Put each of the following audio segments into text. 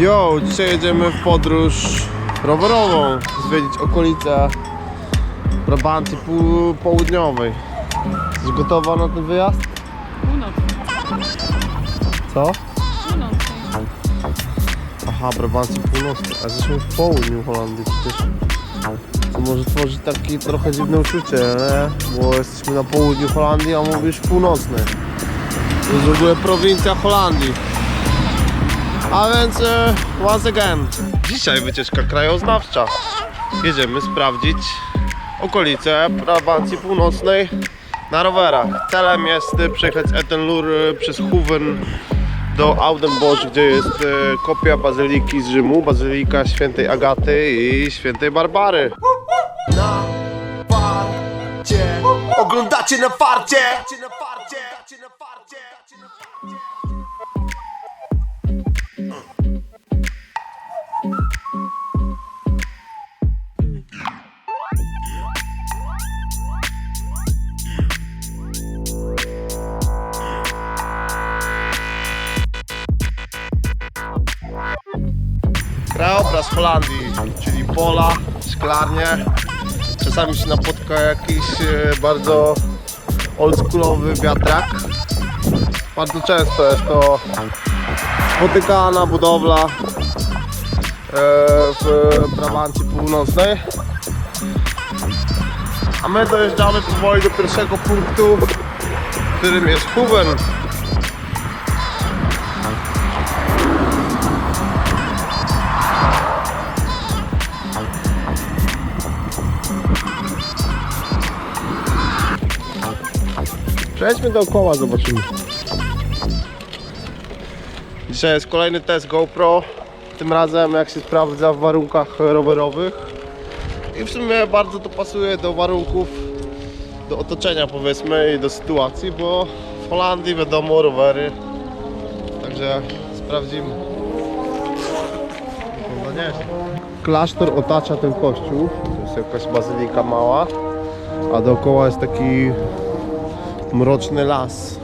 Jo, dzisiaj jedziemy w podróż rowerową, zwiedzić okolice Brabancji pół- Południowej. Jesteś gotowa na ten wyjazd? Północnej. Co? Północnej. Aha, Brabancji Północnej, a jesteśmy w południu Holandii przecież. To może tworzyć takie trochę dziwne uczucie, nie? Bo jesteśmy na południu Holandii, a mówisz północnej. To jest w ogóle prowincja Holandii. A więc, e, once again, dzisiaj wycieczka krajoznawcza. Jedziemy sprawdzić okolice Brabancji Północnej na rowerach. Celem jest e, przejechać Etenlur e, przez Hoeven do Audenbosch, gdzie jest kopia bazyliki z Rzymu, bazylika świętej Agaty i świętej Barbary. na farcie Oglądacie na farcie Krajobraz Holandii, czyli pola, szklarnie. Czasami się napotka jakiś e, bardzo oldschoolowy wiatrak. Bardzo często jest to spotykana budowla e, w Brabancji Północnej. A my dojeżdżamy powoli do pierwszego punktu, którym jest Hoeven. Przejdźmy dookoła, zobaczymy. Dzisiaj jest kolejny test GoPro. Tym razem jak się sprawdza w warunkach rowerowych. I w sumie bardzo to pasuje do warunków, do otoczenia powiedzmy i do sytuacji, bo w Holandii wiadomo rowery. Także sprawdzimy. Nieźle. Klasztor otacza ten kościół. To jest jakaś bazylika mała. A dookoła jest taki mroczny las.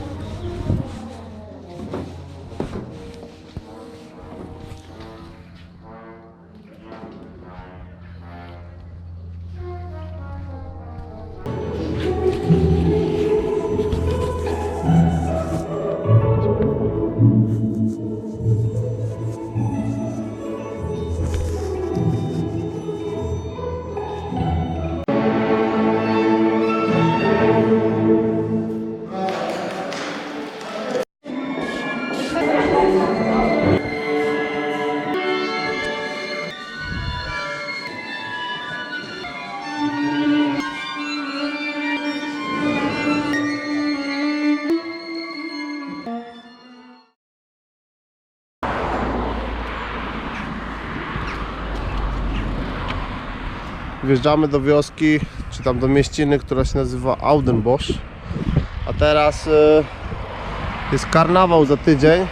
Wjeżdżamy do wioski, czy tam do mieściny, która się nazywa Audenbosch. A teraz y, jest karnawał za tydzień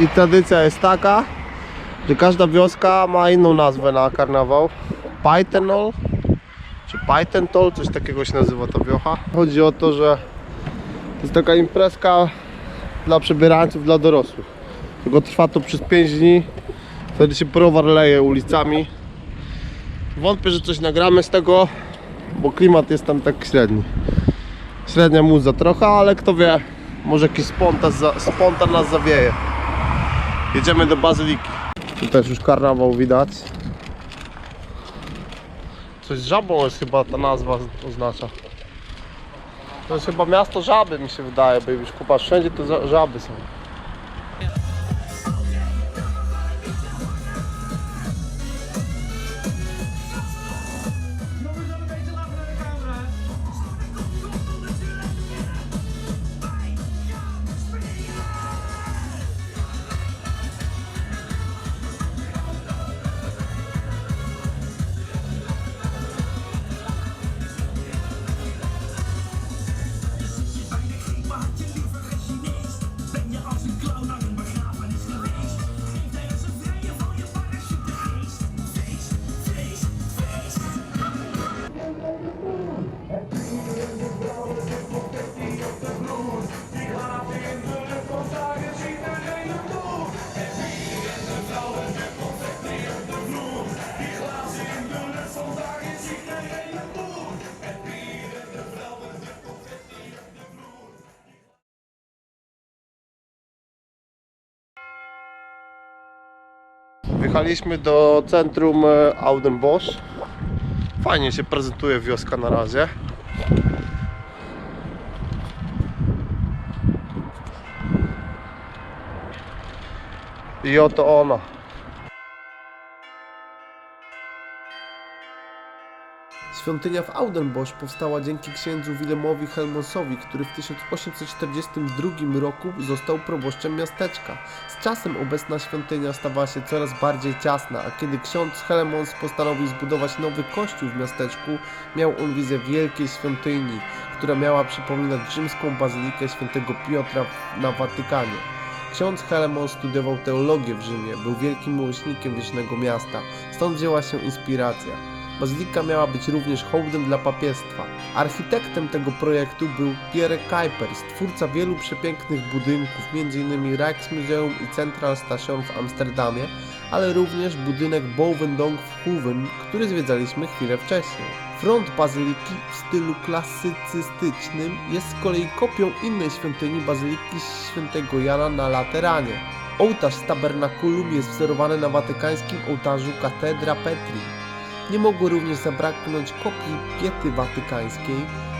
i tradycja jest taka, że każda wioska ma inną nazwę na karnawał. Pythonol, czy Pythentol, coś takiego się nazywa ta wiocha. Chodzi o to, że to jest taka imprezka dla przebierańców, dla dorosłych. Tylko trwa to przez 5 dni. Wtedy się browar leje ulicami. Wątpię, że coś nagramy z tego, bo klimat jest tam tak średni. Średnia muza trochę, ale kto wie, może jakiś spontan, spontan nas zawieje. Jedziemy do Bazyliki. Tu też już karnawał widać. Coś z żabą jest chyba ta nazwa oznacza. To jest chyba miasto żaby mi się wydaje, bo już kupa wszędzie to żaby są. Wjechaliśmy do centrum e, Audenbosch. Fajnie się prezentuje wioska na razie. I oto ona. Świątynia w Audenbosch powstała dzięki księdzu Wilemowi Helmonsowi, który w 1842 roku został proboszczem miasteczka. Z czasem obecna świątynia stawała się coraz bardziej ciasna, a kiedy ksiądz Helmons postanowił zbudować nowy kościół w miasteczku, miał on wizję wielkiej świątyni, która miała przypominać rzymską bazylikę świętego Piotra na Watykanie. Ksiądz Helemon studiował teologię w Rzymie, był wielkim miłośnikiem wiecznego miasta, stąd wzięła się inspiracja. Bazylika miała być również hołdem dla papiestwa. Architektem tego projektu był Pierre Kuipers, twórca wielu przepięknych budynków, m.in. Rijksmuseum i Central Station w Amsterdamie, ale również budynek Bovendonk w Hoeven, który zwiedzaliśmy chwilę wcześniej. Front bazyliki w stylu klasycystycznym jest z kolei kopią innej świątyni bazyliki świętego Jana na Lateranie. Ołtarz z tabernakulum jest wzorowany na watykańskim ołtarzu Katedra Petri. Nie mogło również zabraknąć kopii Piety Watykańskiej,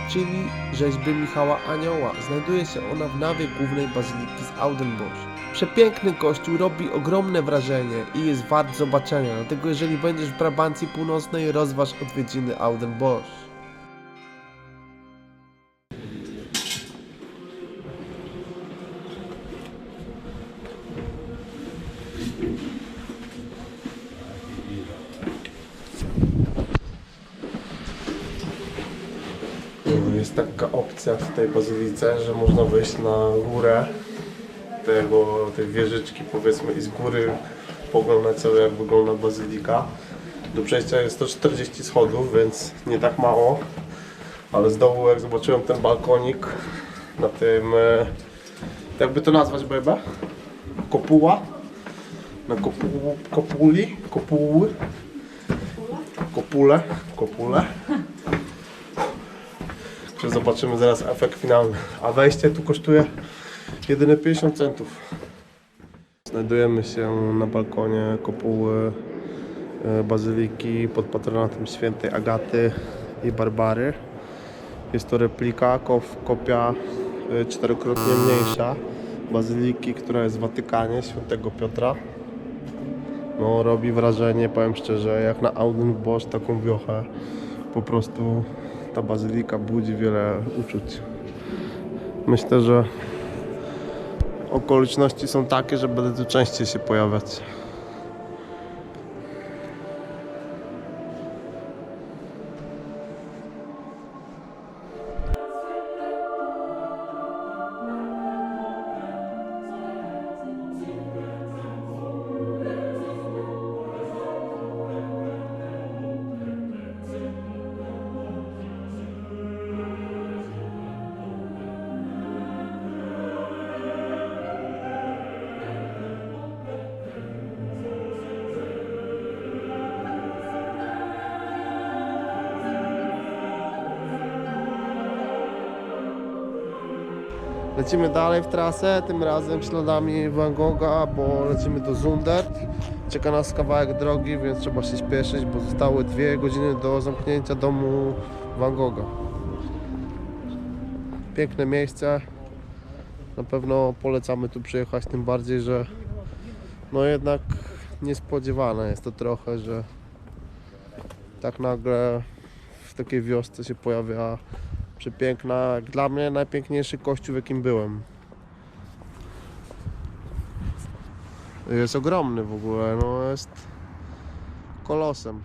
czyli rzeźby Michała Anioła. Znajduje się ona w nawie głównej bazyliki z Audenbosch. Przepiękny kościół robi ogromne wrażenie i jest wart zobaczenia, dlatego jeżeli będziesz w Brabancji Północnej, rozważ odwiedziny Audenbosch. Jest taka opcja w tej bazylice, że można wejść na górę tego, tej wieżyczki powiedzmy i z góry poglądać sobie jak wygląda bazylika. Do przejścia jest 140 schodów, więc nie tak mało. Ale z dołu jak zobaczyłem ten balkonik na tym, e, jakby to nazwać bebe? Kopuła? Na kopu, kopuli? Kopuły? Kopule? Kopule? Że zobaczymy zaraz efekt finalny. A wejście tu kosztuje jedyne 50 centów. Znajdujemy się na balkonie kopuły e, bazyliki pod patronatem świętej Agaty i Barbary. Jest to replika, kopia e, czterokrotnie mniejsza bazyliki, która jest w Watykanie świętego Piotra. No, robi wrażenie, powiem szczerze, jak na Audenbosch taką wiochę. Po prostu ta bazylika budzi wiele uczuć. Myślę, że okoliczności są takie, że będę tu częściej się pojawiać. Lecimy dalej w trasę, tym razem śladami Van Gogha, bo lecimy do Zundert. Czeka nas kawałek drogi, więc trzeba się śpieszyć, bo zostały dwie godziny do zamknięcia domu Van Gogha. Piękne miejsce. Na pewno polecamy tu przyjechać, tym bardziej, że no jednak niespodziewane jest to trochę, że tak nagle w takiej wiosce się pojawia przepiękna, jak dla mnie najpiękniejszy kościół w jakim byłem. Jest ogromny w ogóle, no jest kolosem.